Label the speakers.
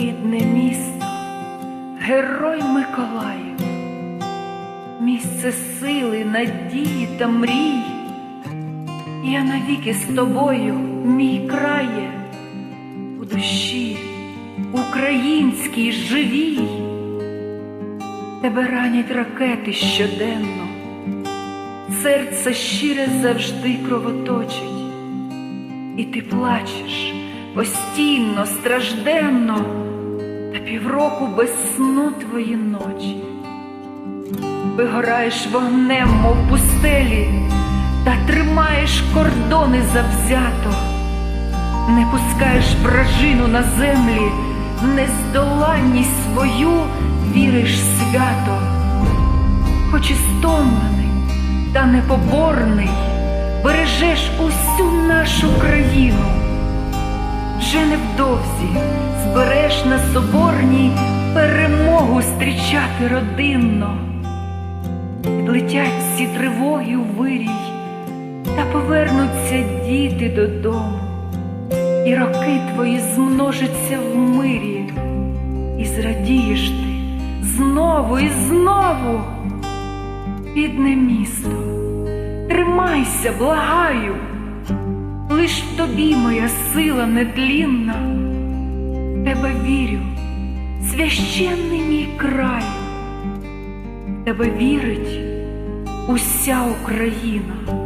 Speaker 1: рідне місто, Герой Миколаїв, місце сили, надії та мрій. Я навіки з тобою, мій крає, у душі українській живій. Тебе ранять ракети щоденно, серце щире завжди кровоточить, і ти плачеш постійно, стражденно, та півроку без сну твої ночі. Вигораєш вогнем, мов пустелі, та тримаєш кордони завзято, не пускаєш вражину на землі, нездоланність свою віриш свято, хоч і стомлений та непоборний, бережеш усю нашу країну. Вже невдовзі збереш на перемогу зустрічати родинно. Відлетять всі тривоги у вирій, та повернуться діти додому, і роки твої змножаться в мирі, і зрадієш ти знову і знову. Бідне місто, тримайся, благаю, лиш тобі моя сила нетлінна, в тебе вірю, священний мій край, тебе вірить уся Україна.